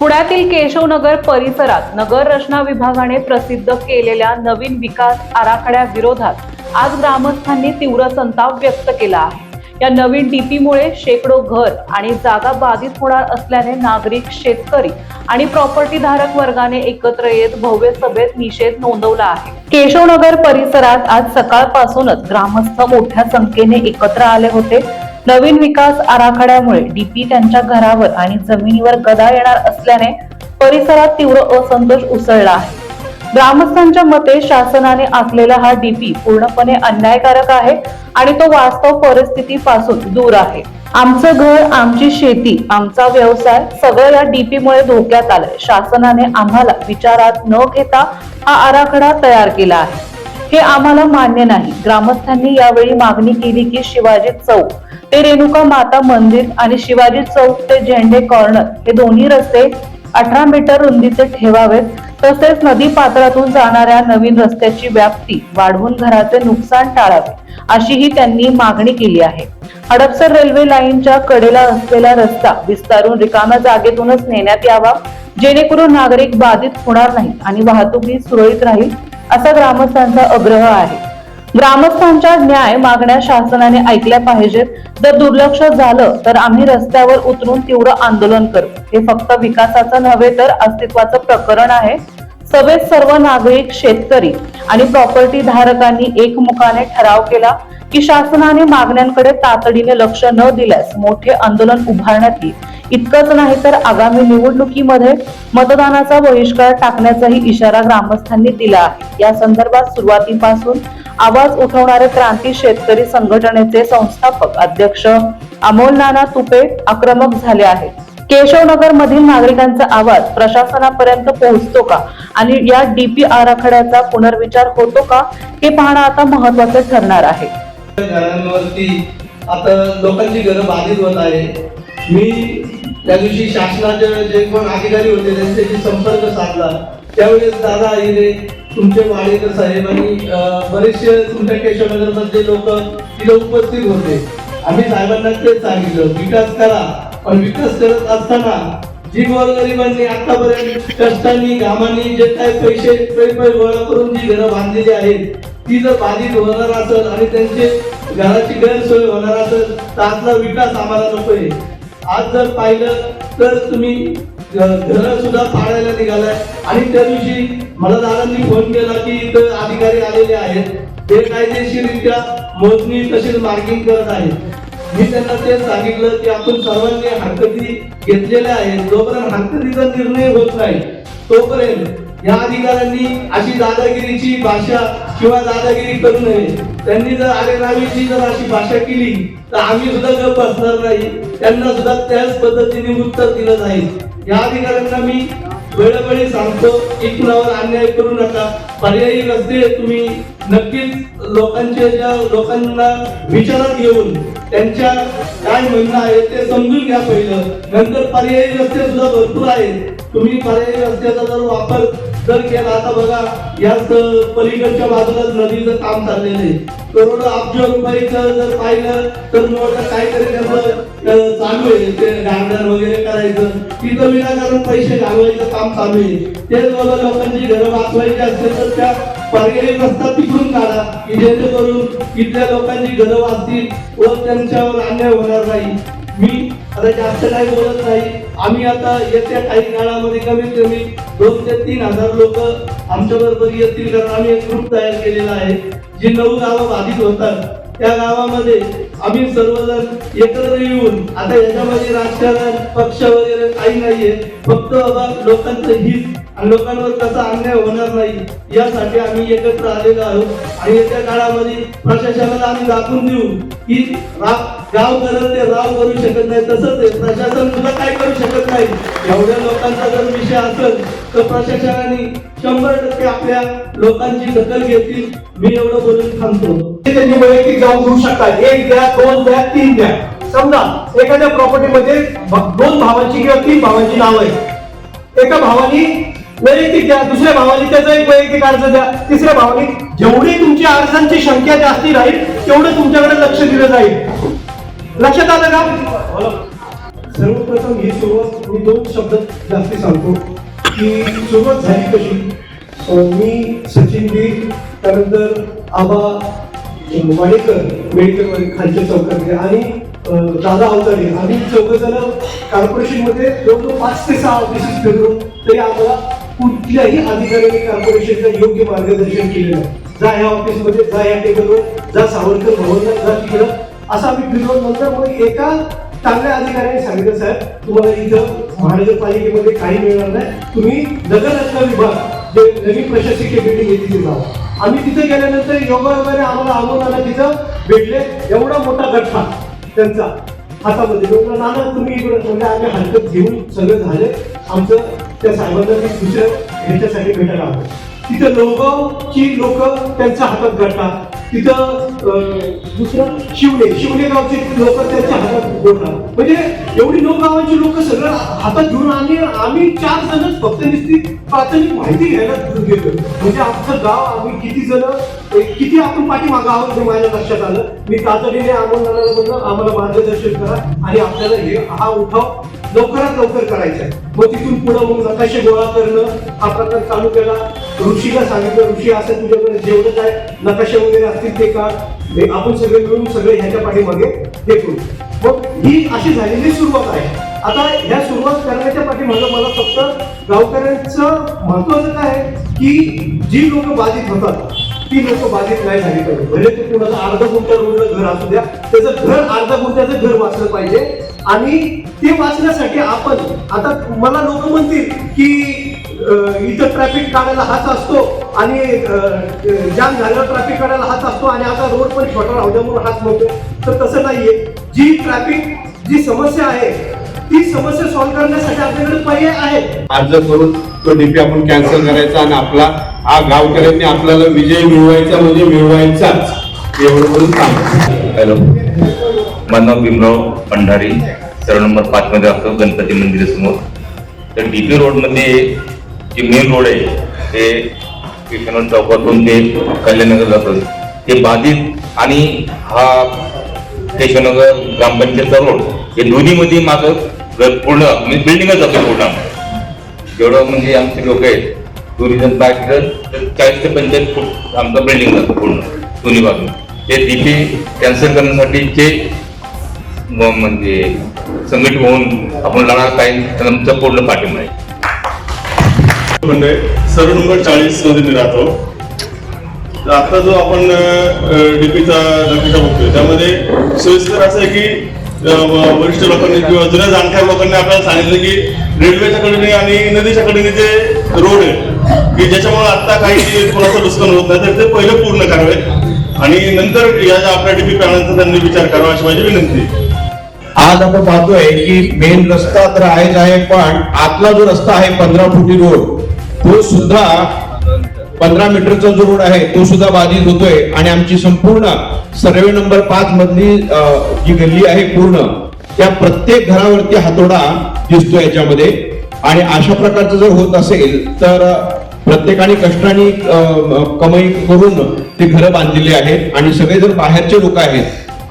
पुण्यातील केशवनगर परिसरात नगर रचना विभागाने प्रसिद्ध केलेल्या नवीन विकास आराखड्याविरोधात आज ग्रामस्थांनी तीव्र संताप व्यक्त केला आहे. या नवीन डीपीमुळे शेकडो घर आणि जागा बाधित होणार असल्याने नागरिक शेतकरी आणि प्रॉपर्टी धारक वर्गाने एकत्र येत भव्य सभेत निषेध नोंदवला आहे. केशवनगर परिसरात आज सकाळपासूनच ग्रामस्थ मोठ्या संख्येने एकत्र आले होते. नवीन विकास आराखड्यामुळे डीपी त्यांच्या घरावर आणि जमिनीवर गदा येणार असल्याने परिसरात तीव्र असंतोष उसळला आहे. ग्रामस्थांच्या मते शासनाने आखलेला हा डीपी पूर्णपणे अन्यायकारक आहे आणि तो वास्तव परिस्थितीपासून दूर आहे. आमचं घर आमची शेती आमचा व्यवसाय सगळं या डीपी मुळे धोक्यात आलंय. शासनाने आम्हाला विचारात न घेता हा आराखडा तयार केला आहे. हे आम्हाला मान्य नाही. ग्रामस्थांनी यावेळी मागणी केली की शिवाजी चौक ते रेणुका माता मंदिर आणि शिवाजी चौक ते झेंडे कॉर्नर हे दोन्ही रस्ते अठरा मीटर रुंदीचे ठेवावेत. तसेच नदी पात्रातून जाणाऱ्या नवीन रस्त्याची व्याप्ती वाढवून घराचे नुकसान टाळावे अशीही त्यांनी मागणी केली आहे. हडपसर रेल्वे लाईनच्या कडेला असलेला रस्ता विस्तारून रिकाम्या जागेतूनच नेण्यात यावा जेणेकरून नागरिक बाधित होणार नाही आणि वाहतूकही सुरळीत राहील. असा ग्रामस्थांचा आग्रह आहे. ग्रामस्थांच्या न्याय मागण्या शासनाने ऐकल्या पाहिजेत. जर दुर्लक्ष झालं तर आम्ही रस्त्यावर उतरून तीव्र आंदोलन करू. हे फक्त विकासाचं नव्हे तर अस्तित्वाचं प्रकरण आहे. सभेत सर्व नागरिक शेतकरी आणि प्रॉपर्टी धारकांनी एकमुखाने ठराव केला. की शासनाने मागण्यांकडे तातडीने लक्ष न दिल्यास मोठे आंदोलन उभारण्यात येईल. इतकंच नाही तर आगामी निवडणुकीमध्ये मतदानाचा बहिष्कार टाकण्याचाही इशारा ग्रामस्थांनी दिला आहे. या संदर्भात सुरुवातीपासून आवाज उठवणारे क्रांती शेतकरी संघटनेचे संस्थापक अध्यक्ष अमोल नाना तुपे आक्रमक झाले आहेत. केशवनगर मधील नागरिकांचा आवाज प्रशासनापर्यंत पोहोचतो का? आणि या डीपी आराखड्याचा पुनर्विचार होतो का? हे पाहणं आता महत्वाचं ठरणार आहे. घरांवरती आता लोकांची घरं बाधित होत आहे. मी त्या दिवशी शासनाचे जे पण अधिकारी होते त्यांच्याशी संपर्क साधला. त्यावेळेस दादा हिरे तुमचे वाडेकर साहेब आणि बरेचसे तुमच्या केशवनगरमधले लोक तिथे उपस्थित होते. आम्ही साहेबांना तेच सांगितलं विकास करा पण विकास करत असताना जी गोरगरिबांनी आतापर्यंत कष्टांनी घामांनी जे काही पैसे पैसे गोळा करून जी घरं बांधलेली आहेत ती जर बाधित होणार असेल आणि त्यांचे घराची गैरसोय होणार असेल तर आजचा विकास आम्हाला नकोय. आज जर पाहिलं तर तुम्ही घर सुद्धा पाडायला निघालाय. आणि त्या दिवशी मला दादांनी फोन केला की इथं अधिकारी आलेले आहेत. ते कायदेशीरित्या मोजणी तसेच मार्किंग करत आहेत. मी त्यांना ते सांगितलं की आपण सर्वांनी हरकती घेतलेल्या आहेत. जोपर्यंत हरकतीचा निर्णय होत नाही तोपर्यंत या अधिकाऱ्यांनी अशी दादागिरीची भाषा किंवा दादागिरी करू नये. त्यांनी जर आरेरावीची जर अशी भाषा केली तर आम्ही सुद्धा गप बसणार नाही. त्यांना सुद्धा त्याच पद्धतीने उत्तर दिलं जाईल. या अधिकाऱ्यांना मी वेळोवेळी सांगतो की कुणावर अन्याय करू नका. पर्यायी रस्ते तुम्ही नक्कीच लोकांच्या ज्या लोकांना विचारात घेऊन त्यांच्या काय म्हणणं आहे ते समजून घ्या पहिलं. नंतर पर्यायी रस्ते सुद्धा भरपूर आहेत. तुम्ही पर्यायी रस्त्याचा जर वापर जर केला आता बघा याच पलीकडच्या बाजूलाच नदीचं काम चाललेलं आहे. करोडो अब्ज रुपयाचं जर पाहिलं तर मोठं काहीतरी त्याचं चालू आहे. ते गार्डन वगैरे करायचं. तिथं विनाकारण पैसे घालवायचं काम चालू आहे. तेच बघा लोकांची घरं वाचवायची असतील तर त्या पर्यायी रस्ता तिकडून काढा. की जेणेकरून इथल्या लोकांची घरं वाचतील व त्यांच्यावर अन्याय होणार नाही. मी आता जास्त काही बोलत नाही. आम्ही आता येत्या काही काळामध्ये कमीत कमी दोन ते तीन हजार लोक आमच्या बरोबर येतील. कारण आम्ही एक ग्रुप तयार केलेला आहे. जी नऊ गावं बाधित होतात. त्या गावामध्ये आम्ही सर्वजण एकत्र येऊन आता याच्यामध्ये राजकारण पक्ष वगैरे काही नाहीये. फक्त बाबा लोकांचं हित आणि लोकांवर कसा अन्याय होणार नाही यासाठी आम्ही एकत्र आलेलो आहोत. आणि येत्या काळामध्ये प्रशासनाला आम्ही दाखवून देऊ की गाव करत ते राव करू शकत नाही. तसंच आहे प्रशासन सुद्धा काय करू शकत नाही. एवढ्या लोकांचा जर विषय असेल तर प्रशासनाने शंभर टक्के आपल्या लोकांची दखल घेतील. मी एवढं बोलून थांबतो. ते त्यांनी वैयक्तिक जाऊन घेऊ शकतात. एक द्या दोन द्या तीन द्या. समजा एखाद्या प्रॉपर्टीमध्ये दोन भावांची किंवा तीन भावांची नाव आहे एका भावानी वैयक्तिक द्या दुसऱ्या भावानी त्याचा एक वैयक्तिक अर्ज द्या. तिसऱ्या भावानी जेवढी तुमची अर्जांची संख्या जास्ती राहील तेवढं तुमच्याकडे लक्ष दिलं जाईल. लक्षात आलं का? सर्वप्रथम ही सुरुवात मी दोन शब्द जास्ती सांगतो. की सुरुवात झाली कशी? मी सचिन बी त्यानंतर आबा वाडेकर मेडिकलमध्ये खालच्या चौकातले आणि दादा अवतारे. आम्ही चौघजण कॉर्पोरेशनमध्ये जवळजवळ पाच ते सहा ऑफिसेस फिरलो तरी आम्हाला कुठल्याही अधिकाऱ्याने कॉर्पोरेशनचं योग्य मार्गदर्शन केलं नाही. जा या ऑफिसमध्ये जा या टेबलवर जा सावरकर भवनला जा तिकडं. असं आम्ही फिरलो नंतर मग एका चांगल्या अधिकाऱ्याने सांगितलं साहेब तुम्हाला इथं महानगरपालिकेमध्ये काही मिळणार नाही. तुम्ही नगररत्न विभाग जे नवीन प्रशासकीय बिल्डिंग आहे तिथे जावा. आम्ही तिथे गेल्यानंतर योगायोगाने आम्हाला आंदोलनाला तिथं भेटले. एवढा मोठा गठ्ठा त्यांचा हातामध्ये. मी नाना तुम्ही इकडे म्हणजे आम्ही हरकत घेऊन सगळं झाले. आमचं त्या साहेबांना मी दुसऱ्या ह्याच्यासाठी भेटायला आलो. तिथं लोहगावची लोक त्यांच्या हातात गठ्ठा. तिथं दुसरं शिवणे शिवणे गावचे लोक त्यांच्या हातात बोलणार म्हणजे एवढी लोक गावाची लोक सगळं हातात घेऊन आणि आम्ही चार जणच फक्त नुसती प्राथमिक माहिती घ्यायला गेलो. म्हणजे आमचं गाव आम्ही किती जण किती आपण पाठीमागं आहोत हे माझ्या लक्षात आलं. मी तातडीने आंदोलनाला म्हणलं आम्हाला मार्गदर्शन करा आणि आपल्याला हे हा उठाव लवकरात लवकर करायचा आहे. मग तिथून पुढं मग नकाशे गोळा करणं हा प्रकार चालू केला. ऋषीला सांगितलं ऋषी असं तुझ्याकडे जेवढं काय नकाशे वगैरे असतील ते का आपण सगळे मिळून सगळे ह्याच्या पाठीमागे हे करू. मग ही अशी झालेली सुरुवात आहे. आता ह्या सुरुवात करण्याच्या पाठीमागे मला फक्त गावकऱ्यांचं महत्वाचं काय आहे की जी लोक बाधित होतात ती लोक बाधित नाही झाली पाहिजे भले ते कुणाचं अर्धा गुंठा रोडलं घर असू द्या त्याचं घर अर्धा गुंठ्याचं घर वाचलं पाहिजे. आणि ते वाचण्यासाठी आपण आता मला लोक म्हणतील की इथं ट्रॅफिक काढायला हाच असतो आणि जाम झाल्यावर ट्रॅफिक काढायला हाच असतो आणि आता रोड पण छोटा राहू द्या म्हणून हाच म्हणतो तर तसं नाहीये. जी ट्रॅफिक जी समस्या आहे ती समस्या सॉल्व्ह करण्यासाठी आपल्याकडे पर्याय आहेत. अर्ज करून तो डीपी आपण कॅन्सल करायचा आणि आपला हा गावकऱ्यांनी आपल्याला विजय मिळवायचा म्हणजे मिळवायचाच. एवढं करून सांग हॅलो. माझं नाव भीमराव भंडारी सर्व नंबर पाच मध्ये असतो गणपती मंदिरासमोर. तर डीपी रोडमध्ये जे मेन रोड आहे ते विश्वनाथ चौकातून ते कल्याणनगर जातं. ते बाधित आणि हा केशवनगर ग्रामपंचायतचा रोड हे दोन्हीमध्ये माझं घर पूर्ण म्हणजे बिल्डिंगच जातो पूर्ण जेवढं म्हणजे आमचे लोक आहेत टुरिझम पॅकेज तर चाळीस ते पंचेचाळीस फूट आमचं बिल्डिंग जातो पूर्ण दोन्ही बाजून. ते डीपी कॅन्सल करण्यासाठी जे म्हणजे संघटित होऊन आपण लढा काय तर आमचं पूर्ण पाठिंबा आहे. म्हणजे सर्व नंबर चाळीसमध्ये मी राहतो. तर आता जो आपण डीपीचा नकाशा बघतोय त्यामध्ये सोयीस्कर असं आहे की वरिष्ठ लोकांनी किंवा जुन्या जाणकार लोकांनी आपल्याला सांगितलं की रेल्वेच्या कडेने आणि नदीच्या कडेने जे रोड आहे की ज्याच्यामुळे आता काही कोणाचं नुकसान होत नाही तर ते पहिले पूर्ण करावे आणि नंतर या आपल्या डीपी पॅनलचा त्यांनी विचार करावा अशी माझी विनंती आज आपण पाहतोय की मेन रस्ता तर आहेच आहे पण आतला जो रस्ता आहे पंधरा फुटी रोड तो सुद्धा पंधरा मीटरचा जो रोड आहे तो सुद्धा बाधित होतोय. आणि आमची संपूर्ण सर्वे नंबर पाच मधली जी गल्ली आहे पूर्ण त्या प्रत्येक घरावरती हातोडा दिसतो याच्यामध्ये. आणि अशा प्रकारचं जर होत असेल तर प्रत्येकाने कष्टाने कमाई करून ते घरं बांधलेली आहेत. आणि सगळे जर बाहेरचे लोक आहेत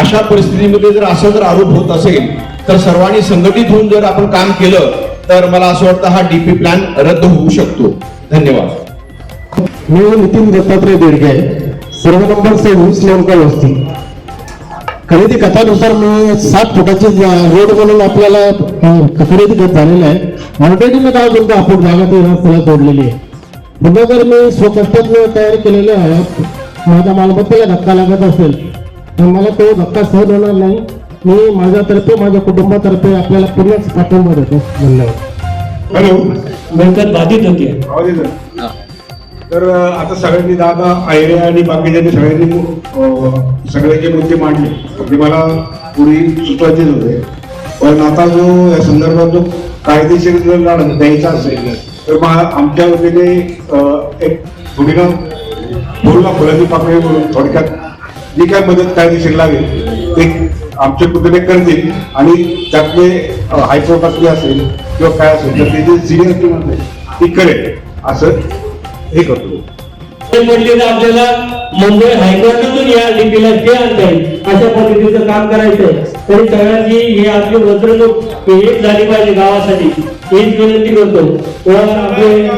अशा परिस्थितीमध्ये जर असं जर आरोप होत असेल तर सर्वांनी संघटित होऊन जर आपण काम केलं तर मला असं वाटतं हा डीपी प्लॅन रद्द होऊ शकतो. धन्यवाद. मी नितीन दत्तात्रय बेडगे सर्व नंबर सव्वीस नेमका वस्ती खरेदी कथानुसार मी सात फुटाची रोड म्हणून आपल्याला खरेदी खत झालेलं आहे. ऑलरेडी मी काय बोलतो आपण जागा ते रस्त्याला सोडलेली आहे. पुन्हा जर मी स्वकष्टात तयार केलेले आहे माझ्या मालमत्तेला धक्का लागत असेल तर मला तो धक्का सहन होणार नाही. मी माझ्यातर्फे माझ्या कुटुंबातर्फे आपल्याला पूर्णच पाठिंबा देतो. धन्यवाद. हॅलो. मिळकत बाधित होती? तर आता सगळ्यांनी दादा आयरे आणि बाकीच्यांनी सगळ्यांनी सगळ्याचे मुद्दे मांडले ते मला पूर्वी सुचवायचेच होते पण आता जो या संदर्भात जो कायदेशीर जर लढा द्यायचा असेल तर मग आमच्या वतीने एक थोडी ना बोलला फुलाची पाकळी म्हणून थोडक्यात जी काय मदत कायदेशीर लागेल ते आमचे कुठे करतील आणि त्यातले अं, हायकोर्टातली असेल किंवा काय असेल तर ते जे सिनियर म्हणते ती करेल असं हे करतो. ते म्हटले तर आपल्याला मुंबई हायकोर्टातून या डीपीला स्टे आणता येईल अशा पद्धतीचं काम करायचं तरी सगळ्यांची ही आपली वज्रलोक एक झाली पाहिजे गावासाठी. हीच विनंती करतो. आपले